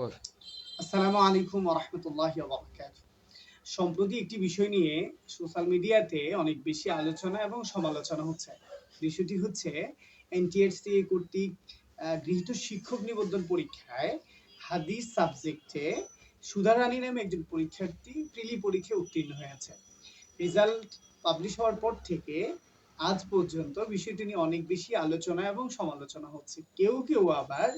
আসসালামু আলাইকুম সম্প্রতি একটি বিষয় নিয়ে সোশ্যাল মিডিয়াতে অনেক বেশি আলোচনা এবং সমালোচনা হচ্ছে। বিষয়টি হচ্ছে এনটিএসসি কর্তৃক গৃহীত শিক্ষক নিবন্ধন পরীক্ষায় হাদিস সাবজেক্টে সুধা রানী নামে একজন পরীক্ষার্থী প্রিলি পরীক্ষায় উত্তীর্ণ হয়েছে। রেজাল্ট পাবলিশ হওয়ার পর থেকে আজ পর্যন্ত বিষয়টি নিয়ে অনেক বেশি আলোচনা এবং সমালোচনা হচ্ছে। কেউ কেউ আবার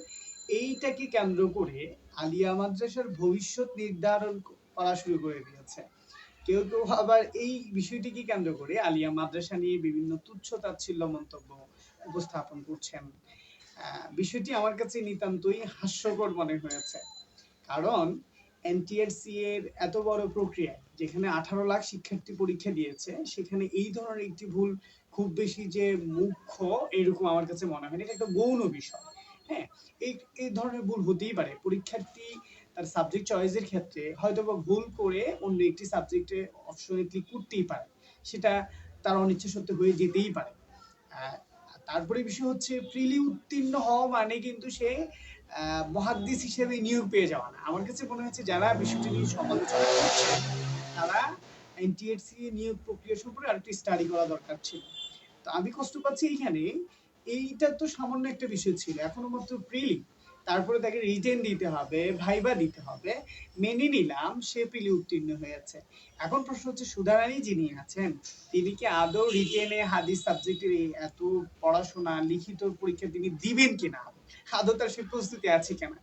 এইটাকে কেন্দ্র করে আলিয়া মাদ্রাসার ভবিষ্যৎ নির্ধারণ করা শুরু করে দিয়েছে। কেউ কেউ আবার এই বিষয়টিকে কেন্দ্র করে আলিয়া মাদ্রাসা নিয়ে বিভিন্ন তুচ্ছ তাচ্ছিল্য মন্তব্য উপস্থাপন করছেন। বিষয়টি আমার কাছে নিতান্তই হাস্যকর মনে হয়েছে। কারণ এনটিআরসি এর এত বড় প্রক্রিয়া যেখানে আঠারো লাখ শিক্ষার্থী পরীক্ষা দিয়েছে, সেখানে এই ধরনের একটি ভুল খুব বেশি যে মুখ্য এরকম আমার কাছে মনে হয় না। এটা একটা গৌণ বিষয়। হ্যাঁ এই এই ধরনের ভুল হতেই পারে। পরীক্ষার্থী তার সাবজেক্ট চয়েসের ক্ষেত্রে হয়তো ভুল করে অন্য একটি সাবজেক্টে অপশনে ক্লিক করতেই পারে। সেটা তার অনিচ্ছা সত্ত্বে হয়ে যেতেই পারে। তারপরে বিষয় হচ্ছে প্রিলি উত্তীর্ণ হওয়া মানে কিন্তু সে মহাদ্দিস হিসেবে নিয়োগ পেয়ে যাওয়া না। আমার কাছে মনে হচ্ছে যারা বিষয়টি নিয়ে সমালোচনা করছে, তারা এনটিএসসি নিয়োগ প্রক্রিয়া সম্পর্কে আরেকটু স্টাডি করা দরকার ছিল। তো আমি কষ্ট পাচ্ছি এইখানে এইটা তো সামান্য একটা বিষয় ছিল। এখনও মাত্র প্রিলি তারপরে তাকে রিটেন দিতে হবে ভাইবা দিতে হবে। মেনে নিলাম, সে প্রিলি উত্তীর্ণ হয়েছে এখন প্রশ্ন হচ্ছে, সুধারানী যিনি আছেন, তিনি কি আদৌ রিটেনে হাদিস সাবজেক্টের এত পড়াশোনা, লিখিত পরীক্ষা তিনি দিবেন কিনা? আদৌ তার সে প্রস্তুতি আছে কিনা?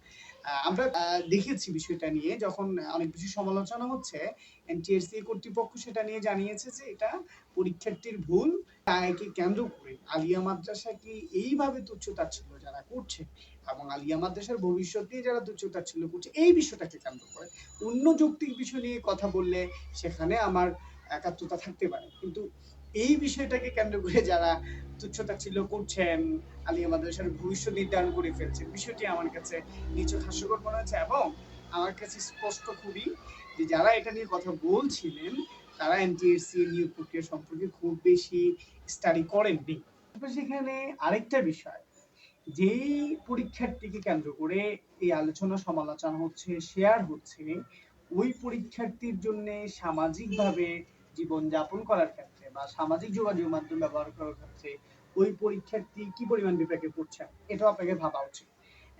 আমরা দেখেছি বিষয়টা নিয়ে, যখন অনেক বেশি সমালোচনা হচ্ছে এনটিএসসি কর্তৃপক্ষ সেটা নিয়ে জানিয়েছে যে এটা পরীক্ষার্থীর ভুল। তাকে কেন্দ্র করে আলিয়া মাদ্রাসা কি এইভাবে তুচ্ছ তাচ্ছিল্য যারা করছে এবং আলিয়া মাদ্রাসার ভবিষ্যৎ নিয়ে যারা তুচ্ছ তাচ্ছিল্য করছে, এই বিষয়টাকে কেন্দ্র করে? অন্য যৌক্তিক বিষয় নিয়ে কথা বললে সেখানে আমার একাত্মতা থাকতে পারে। কিন্তু এই বিষয়টাকে কেন্দ্র করে যারা তুচ্ছ তাচ্ছিল্য করছেন, আলিয়া মাদ্রাসার ভবিষ্যৎ নির্ধারণ করে ফেলছেন, বিষয়টি আমার কাছে নিচক হাস্যকর মনে হচ্ছে এবং আমার কাছে স্পষ্ট খুবই যে যারা এটা নিয়ে কথা বলছিলেন তারা এনটিএসসি নিয়োগ প্রক্রিয়া সম্পর্কে খুব বেশি স্টাডি করেননি। সেখানে আরেকটা বিষয়, যেই পরীক্ষার্থীকে কেন্দ্র করে এই আলোচনা সমালোচনা হচ্ছে শেয়ার হচ্ছে, ওই পরীক্ষার্থীর জন্য সামাজিকভাবে জীবন যাপন করার ক্ষেত্রে বা সামাজিক যোগাযোগ মাধ্যম ব্যবহার করার ক্ষেত্রে ওই পরীক্ষার্থী কি পরিমাণ বিপাকে পড়ছে, এটাও আপনাকে ভাবা উচিত।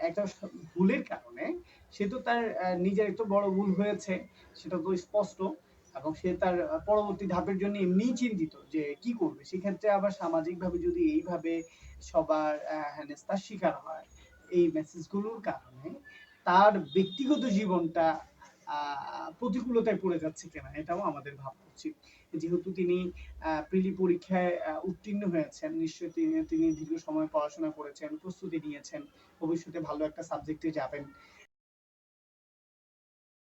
একটা ভুলের কারণে, সে তো তার নিজের একটু বড় ভুল হয়েছে, সেটা তো স্পষ্ট এবং সে তার পরবর্তী ধাপের জন্য এমনিই চিন্তিত যে কি করবে। সেক্ষেত্রে আবার সামাজিকভাবে যদি এইভাবে সবার হেনস্থার শিকার হয়, এই মেসেজগুলোর কারণে তার ব্যক্তিগত জীবনটা প্রতিকূলতায় পড়ে যাচ্ছে কিনা এটাও আমাদের ভাবা উচিত। যেহেতু তিনি প্রিলি পরীক্ষায় উত্তীর্ণ হয়েছেন, নিশ্চয়ই তিনি তিনি দীর্ঘ সময় পড়াশোনা করেছেন, প্রস্তুতি নিয়েছেন, ভবিষ্যতে ভালো একটা সাবজেক্টে যাবেন।